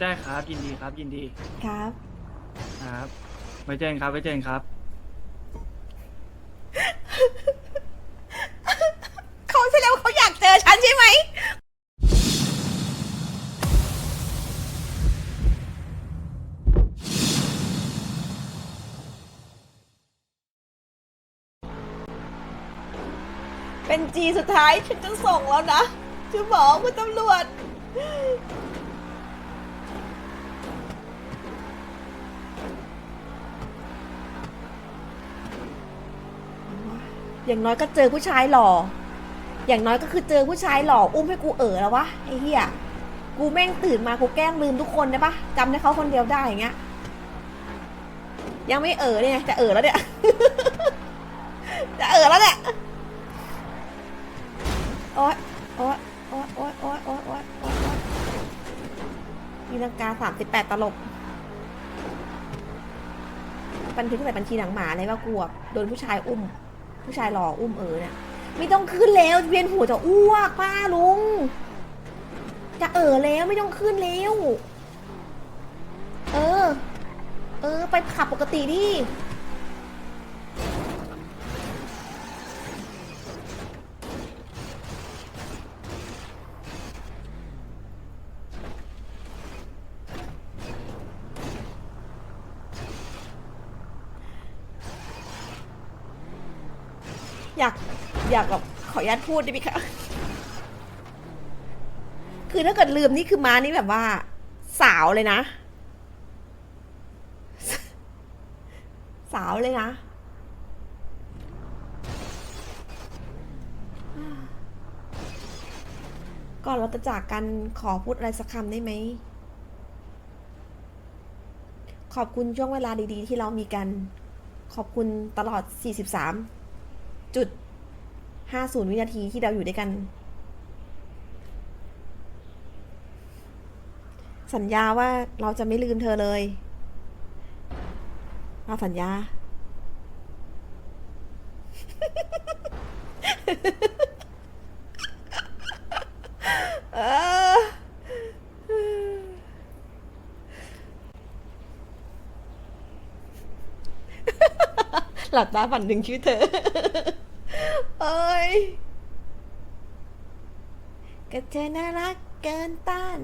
ได้ครับยินดีครับยินดีครับ ครับไว้เจอกันครับไว้เจอกันครับ เขาแสดงว่าเขาอยากเจอฉันใช่ไหม เป็นจีสุดท้ายฉันจะส่งแล้วนะจะบอกคุณตำรวจ อย่างน้อยก็เจอผู้ชายหล่อ อย่างน้อยก็คือเจอผู้ชายหล่ออุ้มให้กูเอ๋อแล้ววะไอ้เหี้ย กูแม่งตื่นมากูแกล้งลืมทุกคนได้ปะจำได้เขาคนเดียวได้อย่างเงี้ย ยังไม่เอ๋อเนี่ยจะเอ๋อแล้วเนี่ย จะเอ๋อแล้วเนี่ย โอ๊ยโอ๊ยโอ๊ยโอ๊ยโอ๊ยโอ๊ยโอ๊ยโอ๊ยมีลังกาสามสิบแปดตลบบันทึกใส่บัญชีหนังหมาเลยว่ากูอะโดนผู้ชายอุ้ม ผู้ชายหล่ออุ้มเอ๋อเนี่ยไม่ต้องขึ้นแล้วเวียนหัวจะอ้วกป้าลุง จะเออแล้วไม่ต้องขึ้นแล้ว เออ เออ ไปขับปกติดิ อยากอยากแบบขออนุญาตพูดได้ไหมคะ คือถ้าเกิดลืมนี่คือม้านี่แบบว่า สาวเลยนะ สาวเลยนะก่อนเราจะจากกันขอพูดอะไรสักคำได้ไหม ขอบคุณช่วงเวลาดีๆ ที่เรามีกัน ขอบคุณตลอด 43 จุด50วินาทีที่เราอยู่ด้วยกัน สัญญาว่าเราจะไม่ลืมเธอเลย เราสัญญา เออหลับตาฝันถึงชื่อเธอ ยก็เธอน่ารักเกินต้าน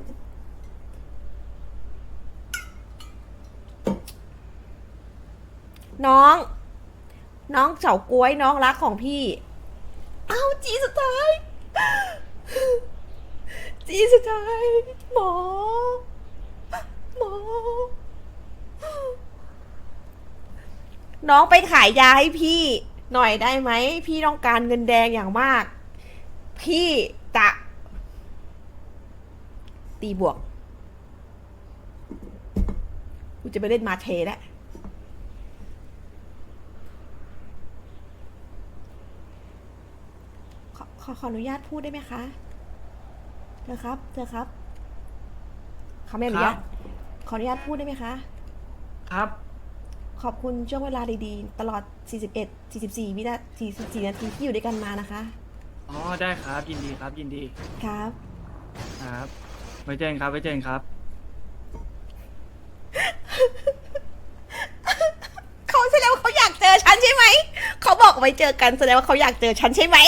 น้อง น้องเฉาก้วยน้องรักของพี่ เอาจีสุดท้าย จีสุดท้าย หมอ หมอ น้องไปขายยาให้พี่ หน่อยได้ไหม พี่ต้องการเงินแดงอย่างมาก พี่จะ ตีบวก กูจะไปเล่นมาเทแล้วขอขอขออนุญาตพูดได้ไหมคะเธอครับเธอครับเขาไม่อนุญาตครับขออนุญาตพูดได้ไหมคะ ครับ ขอบคุณช่วงเวลาดีๆ ตลอด 41 44 วินาที44 นาทีที่อยู่ด้วยกันมานะคะ อ๋อได้ครับยินดีครับยินดีครับ ครับไว้เจอกันครับไว้เจอกันครับ เขาแสดงว่าเขาอยากเจอฉันใช่ไหม เขาบอกไว้เจอกันแสดงว่าเขาอยากเจอฉันใช่ไหม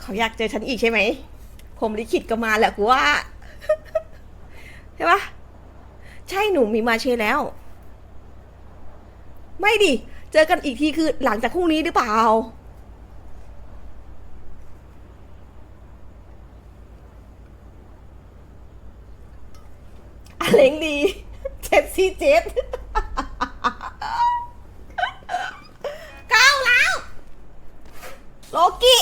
เขาอยากเจอฉันอีกใช่ไหม ผมลิขิตก็มาแหละกูว่า ใช่ปะใช่หนูมีมาเชยแล้ว ไม่ดิ เจอกันอีกทีคือหลังจากพรุ่งนี้หรือเปล่า อเล็งดีเจ็ดสี่เจ็ดเก้าแล้ว โลกิ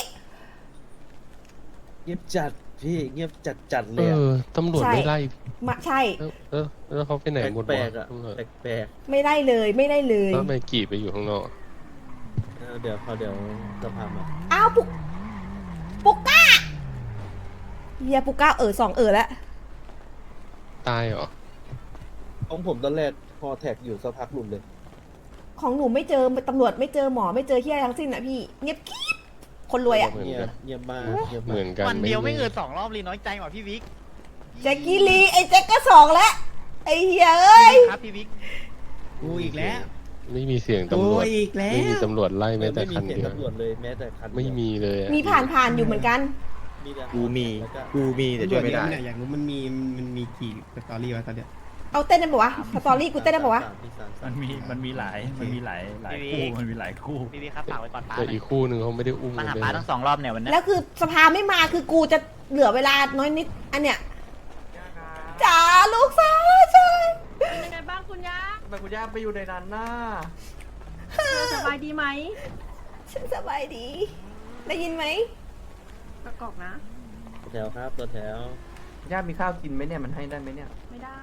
เงียบจัด พี่เงียบจัดจัดเลเอยอะอตำรวจใช่ ไม่ไล่มาใช่เออเออแล้วเขาไปไหนหมดแปลวะกๆอะตำรวจแปลกไม่ได้เลยไม่ได้เลย แล้วทำไมกีบไปอยู่ข้างนอกๆเออเดี๋ยวพอเดี๋ยวจะพามาอ้าวปุกปุกก้าเฮียปุกก้าเออสองเออแล้วตายเหรอของผมตอนแรกพอแท็กอยู่สักพักหลุดเลย ของหนูไม่เจอตำรวจไม่เจอหมอไม่เจอเฮียอะไรทั้งสิ้นอะพี่ เงียบกริ๊บ คนรวยอะเหมือนเงียกับนเงียบมากเงียบเหมามืกอนกันวันเดียวไม่ไม่เงินสองรอบเลยน้อยใจกว่าพี่วิกแจ็คกี้ลีไอ้แจ็คก็สองแล้ว ไอ้เหี้ยเอ้ย ครับพี่วิกกูอีกแล้วไม่มีเสียงกูตำรวจ อีกแล้ไม่มีวตำรวจไล่แม้แต่ไม่มีคันเสียงเดียวตำรวจเลยแม้แต่คันเดียวไม่มีเลยอะมีผ่านผ่านๆอยู่เหมือนกัน มีแต่กูมี แล้วก็กูมีแต่ช่วยไม่ได้ อยากรู้มันมีมันมีกี่สตอรี่วะตอนเนี้ย เอาเต้นได้ปะวะสตอรี่กูเต้นได้ปะวะสามที่สามสามันมีมันมีหลายมันมีหลายหลายคู่มันมีหลายคู่ พี่วิกครับฝากไว้ก่อนป้าแต่อีกคู่หนึ่งเขาไม่ได้อุ้มมากันหาเลยป้านะทั้งสองรอบเนี่ยวันนี้แล้วคือสภาไม่มาคือกูจะเหลือเวลาน้อยนิด อันเนี้ยจ๋าลูกสาวใช่เป็นยังไงบ้างคุณย่าทำไมคุณย่าไปอยู่ในนั้นน่ะสบายดีไหมฉันสบายดี ได้ยินไหมประกอบนะ ตัวแถวครับตัวแถวย่ามีข้าวกินไหมเนี่ยมันให้ได้ไหมเนี่ย ไม่ได้